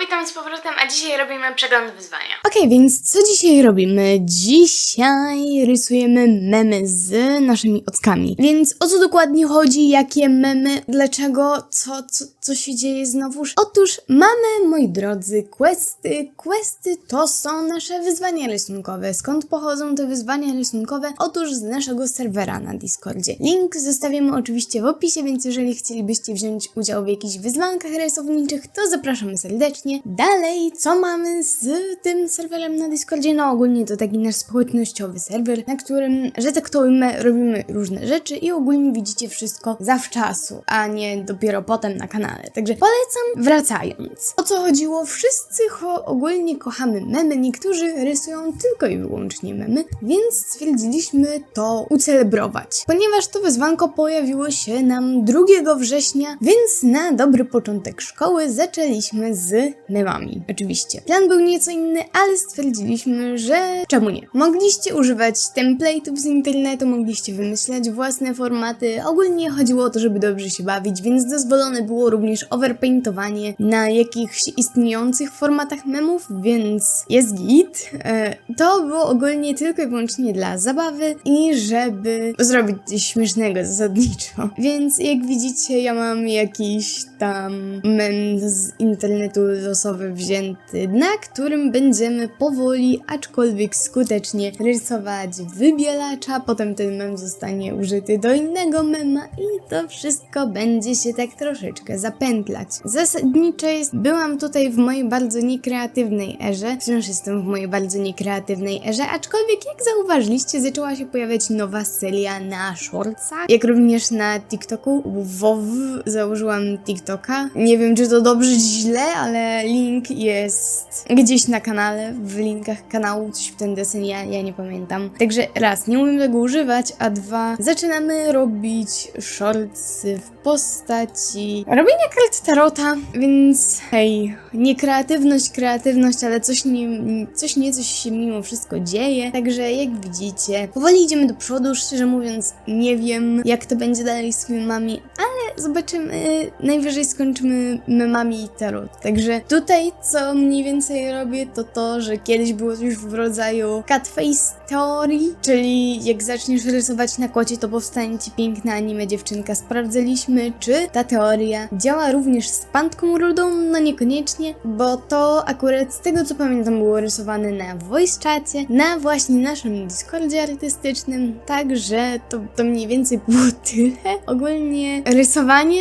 witam z powrotem, a dzisiaj robimy przegląd wyzwania. Okej, więc co dzisiaj robimy? Dzisiaj rysujemy memy z naszymi ockami. Więc o co dokładnie chodzi? Jakie memy? Dlaczego? Co, co, co się dzieje znowuż? Otóż mamy, moi drodzy, questy. Questy to są nasze wyzwania rysunkowe. Skąd pochodzą te wyzwania rysunkowe? Otóż z naszego serwera na Discordzie. Link zostawimy oczywiście w opisie, więc jeżeli chcielibyście wziąć udział w jakichś wyzwankach rysowniczych, to zapraszamy serdecznie. Dalej, co mamy z tym serwerem na Discordzie? No ogólnie to taki nasz społecznościowy serwer, na którym, że tak to ujmę, robimy różne rzeczy i ogólnie widzicie wszystko zawczasu, a nie dopiero potem na kanale. Także polecam, wracając. O co chodziło? Wszyscy cho ogólnie kochamy memy, niektórzy rysują tylko i wyłącznie memy, więc stwierdziliśmy to ucelebrować. Ponieważ to wyzwanko pojawiło się nam 2 września, więc na dobry początek szkoły zaczęliśmy z memami. Oczywiście. Plan był nieco inny, ale stwierdziliśmy, że czemu nie? Mogliście używać template'ów z internetu, mogliście wymyślać własne formaty. Ogólnie chodziło o to, żeby dobrze się bawić, więc dozwolone było również overpaintowanie na jakichś istniejących formatach memów, więc jest git. E, To było ogólnie tylko i wyłącznie dla zabawy i żeby zrobić coś śmiesznego zasadniczo. Więc jak widzicie, ja mam jakiś tam mem z internetu losowy wzięty, na którym będziemy powoli, aczkolwiek skutecznie rysować wybielacza. Potem ten mem zostanie użyty do innego mema i to wszystko będzie się tak troszeczkę zapętlać. Zasadniczo jest, byłam tutaj w mojej bardzo niekreatywnej erze, wciąż jestem w mojej bardzo niekreatywnej erze, aczkolwiek jak zauważyliście, zaczęła się pojawiać nowa seria na shortsach, jak również na TikToku. WoW założyłam TikToka. Nie wiem, czy to dobrze, czy źle, ale link jest gdzieś na kanale, w linkach kanału, coś w ten desen, ja, ja nie pamiętam. Także raz, nie umiem tego używać, a dwa, zaczynamy robić shortsy w postaci robienia kart tarota, więc hej, nie kreatywność, kreatywność, ale coś nie, coś nie, coś się mimo wszystko dzieje. Także jak widzicie, powoli idziemy do przodu, szczerze mówiąc, nie wiem jak to będzie dalej z memami, ale zobaczymy, najwyżej skończymy memami i tarot. Także tutaj co mniej więcej robię, to to, że kiedyś było coś w rodzaju catface teorii, czyli jak zaczniesz rysować na kocie, to powstanie ci piękna anime dziewczynka. Sprawdzaliśmy, czy ta teoria działa również z pantką rudą, no niekoniecznie, bo to akurat z tego co pamiętam było rysowane na voice chacie, na właśnie naszym Discordzie artystycznym, także to, to mniej więcej było tyle. Ogólnie rysowanie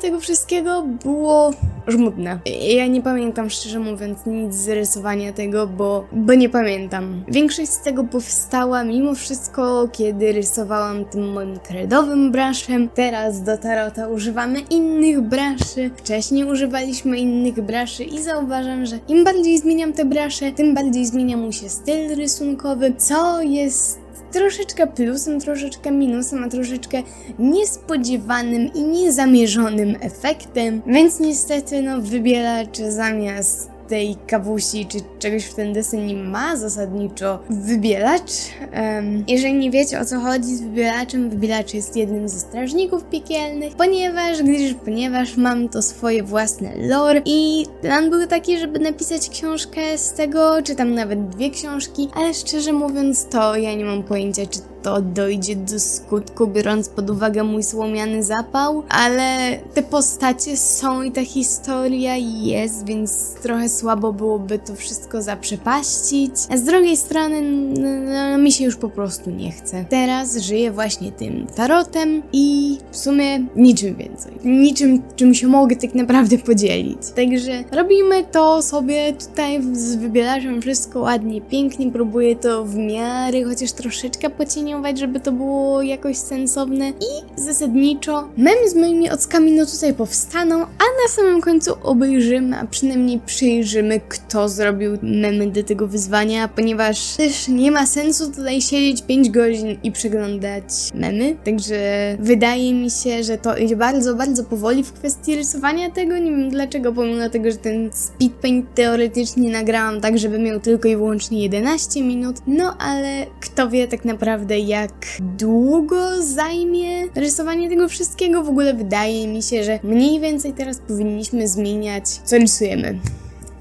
tego wszystkiego było żmudne. Ja nie pamiętam szczerze mówiąc nic z rysowania tego, bo, bo nie pamiętam. Większość z tego powstała mimo wszystko, kiedy rysowałam tym moim kredowym braszem. Teraz do tarota używamy innych braszy. Wcześniej używaliśmy innych braszy i zauważam, że im bardziej zmieniam te brasze, tym bardziej zmienia mu się styl rysunkowy, co jest troszeczkę plusem, troszeczkę minusem, a troszeczkę niespodziewanym i niezamierzonym efektem. Więc niestety, no, wybielacz zamiast tej kawusi czy czegoś w ten desen ma zasadniczo wybielacz. Em, jeżeli nie wiecie o co chodzi z wybielaczem, wybielacz jest jednym ze strażników piekielnych, ponieważ, gdyż, ponieważ mam to swoje własne lore i plan był taki, żeby napisać książkę z tego, czy tam nawet dwie książki, ale szczerze mówiąc to ja nie mam pojęcia, czy to dojdzie do skutku, biorąc pod uwagę mój słomiany zapał, ale te postacie są i ta historia jest, więc trochę słabo byłoby to wszystko zaprzepaścić. A z drugiej strony, no, mi się już po prostu nie chce. Teraz żyję właśnie tym tarotem i w sumie niczym więcej. Niczym, czym się mogę tak naprawdę podzielić. Także robimy to sobie tutaj z wybielaczem wszystko ładnie, pięknie, próbuję to w miarę chociaż troszeczkę pocieniować, żeby to było jakoś sensowne i zasadniczo memy z moimi ockami no tutaj powstaną, a na samym końcu obejrzymy, a przynajmniej przyjrzymy, kto zrobił memy do tego wyzwania, ponieważ też nie ma sensu tutaj siedzieć 5 godzin i przeglądać memy, także wydaje mi się, że to idzie bardzo, bardzo powoli w kwestii rysowania tego, nie wiem dlaczego, pomimo tego, że ten speed paint teoretycznie nagrałam tak, żeby miał tylko i wyłącznie 11 minut, no ale kto wie tak naprawdę jak długo zajmie rysowanie tego wszystkiego. W ogóle wydaje mi się, że mniej więcej teraz powinniśmy zmieniać, co rysujemy.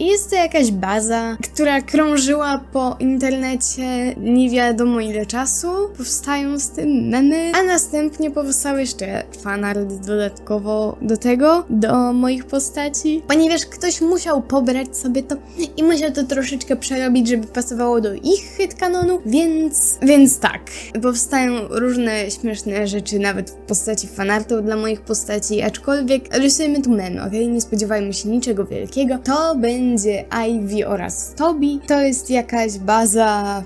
I jest to jakaś baza, która krążyła po internecie nie wiadomo ile czasu. Powstają z tym memy, a następnie powstał jeszcze fanart dodatkowo do tego, do moich postaci. Ponieważ ktoś musiał pobrać sobie to i musiał to troszeczkę przerobić, żeby pasowało do ich hitkanonu, więc, więc tak. Powstają różne śmieszne rzeczy, nawet w postaci fanartów dla moich postaci, aczkolwiek rysujemy tu memy, okej? Nie spodziewajmy się niczego wielkiego. To będzie Ivy oraz Toby. To jest jakaś baza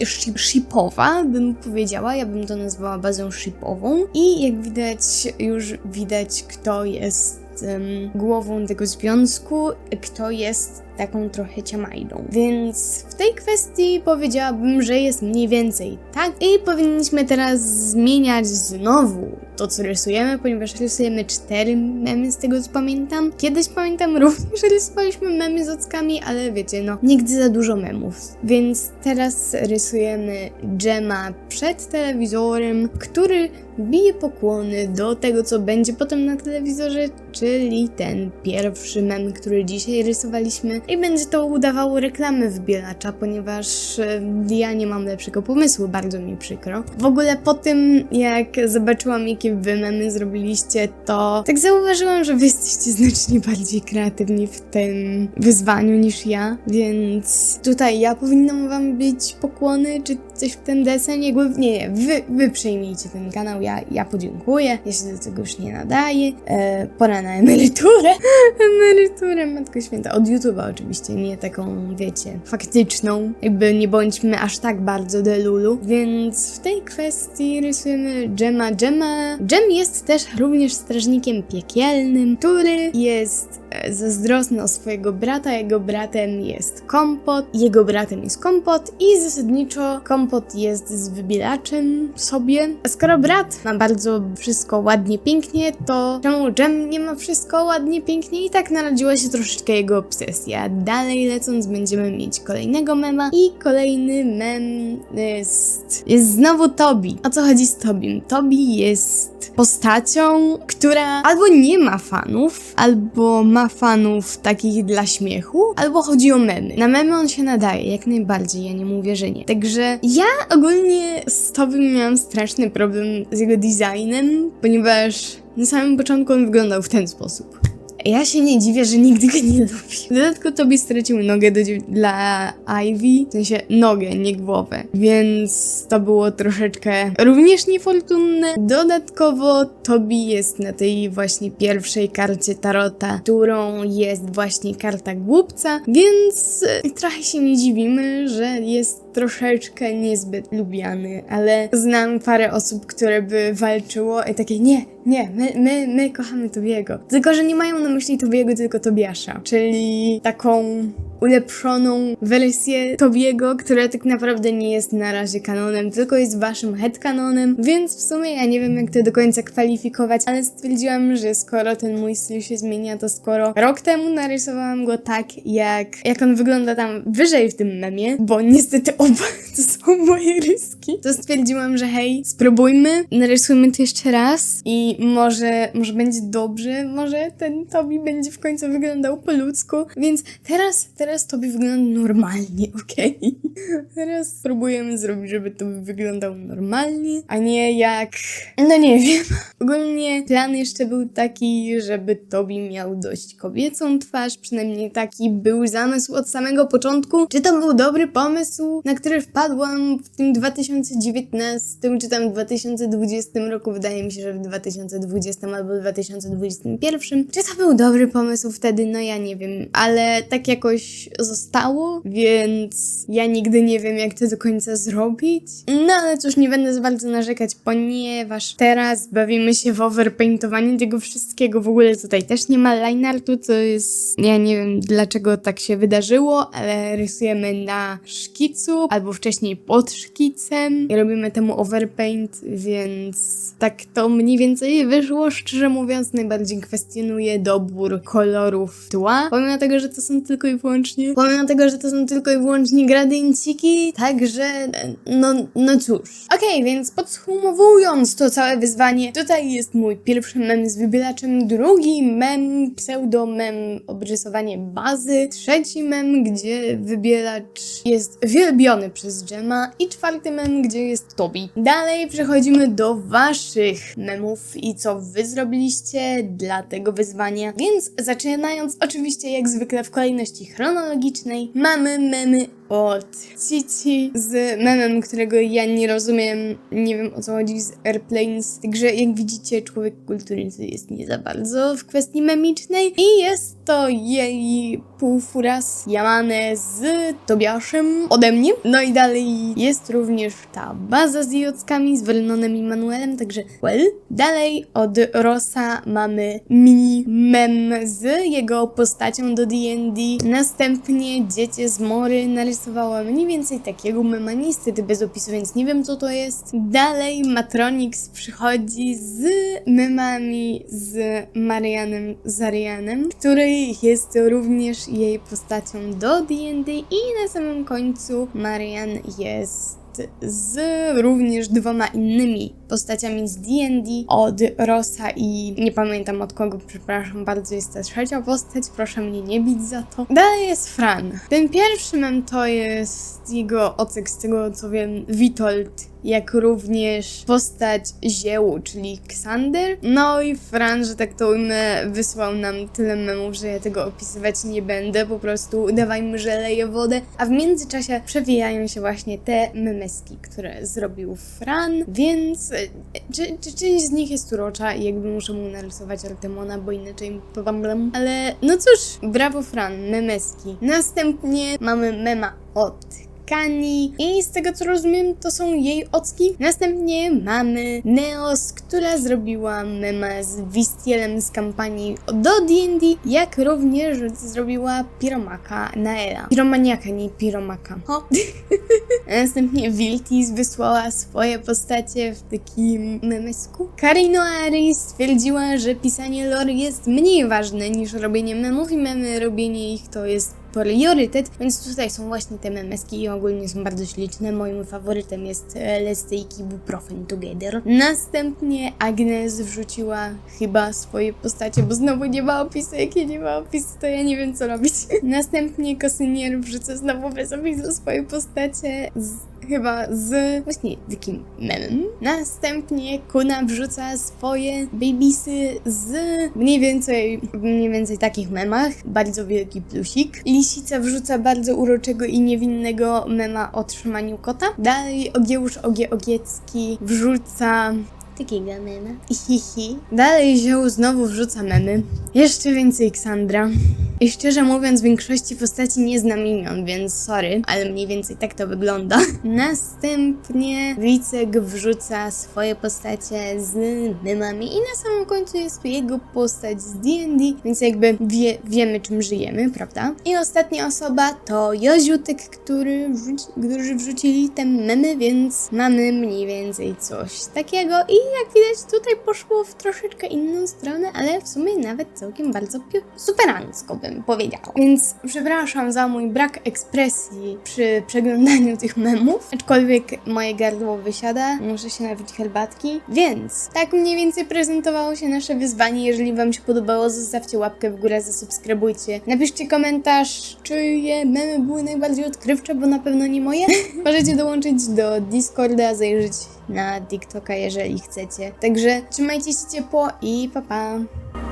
e, ship, shipowa, bym powiedziała. Ja bym to nazwała bazą shipową. I jak widać, już widać, kto jest em, głową tego związku, kto jest taką trochę ciamajdą. Więc w tej kwestii powiedziałabym, że jest mniej więcej tak. I powinniśmy teraz zmieniać znowu to, co rysujemy, ponieważ rysujemy cztery memy z tego, co pamiętam. Kiedyś pamiętam również rysowaliśmy memy z ockami, ale wiecie, no, nigdy za dużo memów. Więc teraz rysujemy Dżema przed telewizorem, który bije pokłony do tego, co będzie potem na telewizorze, czyli ten pierwszy mem, który dzisiaj rysowaliśmy. I będzie to udawało reklamy wbielacza, ponieważ e, ja nie mam lepszego pomysłu, bardzo mi przykro. W ogóle po tym, jak zobaczyłam, jakie wy memy zrobiliście, to tak zauważyłam, że wy jesteście znacznie bardziej kreatywni w tym wyzwaniu niż ja, więc tutaj ja powinnam wam być pokłony, czy coś w ten desen, jakby, nie, nie, wy, wy przejmijcie ten kanał, ja, ja podziękuję, ja się do tego już nie nadaję, e, pora na emeryturę, emeryturę, Matko Święta, od YouTube'a oczywiście, nie taką, wiecie, faktyczną, jakby nie bądźmy aż tak bardzo delulu, więc w tej kwestii rysujemy Dżema. Dżema, Dżem jest też również strażnikiem piekielnym, który jest e, zazdrosny o swojego brata, jego bratem jest Kompot, jego bratem jest Kompot i zasadniczo Kompot jest z wybielaczem sobie. A skoro brat ma bardzo wszystko ładnie, pięknie, to czemu Dżem nie ma wszystko ładnie, pięknie i tak narodziła się troszeczkę jego obsesja. Dalej lecąc będziemy mieć kolejnego mema i kolejny mem jest, jest znowu Tobi. O co chodzi z Tobim? Tobi jest postacią, która albo nie ma fanów, albo ma fanów takich dla śmiechu, albo chodzi o memy. Na memy on się nadaje, jak najbardziej, ja nie mówię, że nie. Także ja ogólnie z Tobim miałam straszny problem z jego designem, ponieważ na samym początku on wyglądał w ten sposób. Ja się nie dziwię, że nigdy go nie lubił. W dodatku Tobi stracił nogę do, dla Ivy, w sensie nogę, nie głowę, więc to było troszeczkę również niefortunne. Dodatkowo Tobi jest na tej właśnie pierwszej karcie Tarota, którą jest właśnie karta głupca, więc trochę się nie dziwimy, że jest troszeczkę niezbyt lubiany, ale znam parę osób, które by walczyło i takie nie, nie, my, my, my kochamy Tobiego. Tylko, że nie mają na myśli Tobiego, tylko Tobiasza, czyli taką ulepszoną wersję Tobiego, która tak naprawdę nie jest na razie kanonem, tylko jest waszym headcanonem, więc w sumie ja nie wiem jak to do końca kwalifikować, ale stwierdziłam, że skoro ten mój styl się zmienia, to skoro rok temu narysowałam go tak, jak, jak on wygląda tam wyżej w tym memie, bo niestety to są moje ryski, to stwierdziłam, że hej, spróbujmy, narysujmy to jeszcze raz i może, może będzie dobrze, może ten Tobi będzie w końcu wyglądał po ludzku, więc teraz, teraz Tobi wygląda normalnie, okej? Teraz spróbujemy zrobić, żeby Tobi wyglądał normalnie, a nie jak, no nie wiem. Ogólnie plan jeszcze był taki, żeby Tobi miał dość kobiecą twarz, przynajmniej taki był zamysł od samego początku. Czy to był dobry pomysł, na który wpadłam w tym 2019, czy tam 2020 roku, wydaje mi się, że w 2020 albo 2021. Czy to był dobry pomysł wtedy? No ja nie wiem, ale tak jakoś zostało, więc ja nigdy nie wiem, jak to do końca zrobić. No ale cóż, nie będę za bardzo narzekać, ponieważ teraz bawimy się w overpaintowanie tego wszystkiego. W ogóle tutaj też nie ma lineartu, co jest... Ja nie wiem, dlaczego tak się wydarzyło, ale rysujemy na szkicu, albo wcześniej pod szkicem i robimy temu overpaint, więc tak to mniej więcej wyszło. Szczerze mówiąc, najbardziej kwestionuję dobór kolorów tła, pomimo tego, że to są tylko i wyłącznie. Pomimo tego, że to są tylko i wyłącznie gradienciki, także no, no cóż. Okej, więc podsumowując to całe wyzwanie, tutaj jest mój pierwszy mem z wybielaczem, drugi mem, pseudomem, obrysowanie bazy, trzeci mem, gdzie wybielacz jest wielbiony przez Gemma i czwarty mem, gdzie jest Tobi. Dalej przechodzimy do waszych memów i co wy zrobiliście dla tego wyzwania. Więc zaczynając oczywiście jak zwykle w kolejności chronologicznej, mamy memy od Cici z memem, którego ja nie rozumiem, nie wiem o co chodzi z Airplanes, także jak widzicie człowiek kultury jest nie za bardzo w kwestii memicznej i jest to jej półfuras Yamane z Tobiaszem ode mnie. No i dalej jest również ta baza z jockami, z Vernonem i Manuelem, także well. Dalej od Rosa mamy mini mem z jego postacią do D&D. Następnie Dziecię z Mory narysowała mniej więcej takiego mema, niestety bez opisu, więc nie wiem co to jest. Dalej Matronix przychodzi z memami z Marianem Zarianem, który jest również jej postacią do D&D i na samym końcu Marian jest z również dwoma innymi postaciami z D&D od Rosa i nie pamiętam od kogo, przepraszam bardzo, jest ta trzecia postać, proszę mnie nie bić za to. Dalej jest Fran. Ten pierwszy mem to jest jego ocek z tego co wiem, Witold jak również postać Ziełu, czyli Ksander. No i Fran, że tak to ujmę, wysłał nam tyle memów, że ja tego opisywać nie będę, po prostu udawajmy, że leje wodę, a w międzyczasie przewijają się właśnie te memeski, które zrobił Fran, więc e, czy, czy część z nich jest urocza i jakby muszę mu narysować Artemona, bo inaczej problem. Ale no cóż, brawo Fran, memeski. Następnie mamy mema od Kani i z tego co rozumiem to są jej ocki. Następnie mamy Neos, która zrobiła mema z Wistielem z kampanii do D&D, jak również zrobiła Piromaka Naela. Piromaniaka, nie Piromaka. Ho. Następnie Wiltis wysłała swoje postacie w takim memesku. Karino Ari stwierdziła, że pisanie lore jest mniej ważne niż robienie memów i memy, robienie ich to jest priorytet, więc tutaj są właśnie te memeski i ogólnie są bardzo śliczne. Moim faworytem jest e, Let's Take Ibuprofen Together. Następnie Agnes wrzuciła chyba swoje postacie, bo znowu nie ma opisu. Jak nie ma opisu, to ja nie wiem co robić. Następnie Kosynier wrzuca znowu bez opisu swoje postacie z chyba z właśnie takim memem. Następnie Kuna wrzuca swoje babysy z mniej więcej, mniej więcej takich memach. Bardzo wielki plusik. Lisica wrzuca bardzo uroczego i niewinnego mema o trzymaniu kota. Dalej Ogiełusz Ogie Ogiecki wrzuca takiego mema. Hihi. Dalej Zioł znowu wrzuca memy. Jeszcze więcej Ksandra. I szczerze mówiąc, większości postaci nie znam imion, więc sorry, ale mniej więcej tak to wygląda. Następnie Wicek wrzuca swoje postacie z memami i na samym końcu jest jego postać z D&D, więc jakby wie, wiemy czym żyjemy, prawda? I ostatnia osoba to Joziutek, który wrzuci, którzy wrzucili te memy, więc mamy mniej więcej coś takiego i jak widać tutaj poszło w troszeczkę inną stronę, ale w sumie nawet całkiem bardzo superancko bym powiedziała. Więc przepraszam za mój brak ekspresji przy przeglądaniu tych memów, aczkolwiek moje gardło wysiada, muszę się napić herbatki, więc tak mniej więcej prezentowało się nasze wyzwanie. Jeżeli Wam się podobało, zostawcie łapkę w górę, zasubskrybujcie, napiszcie komentarz, czyje memy były najbardziej odkrywcze, bo na pewno nie moje. Możecie dołączyć do Discorda, zajrzeć na TikToka, jeżeli chcecie. Także trzymajcie się ciepło i pa pa!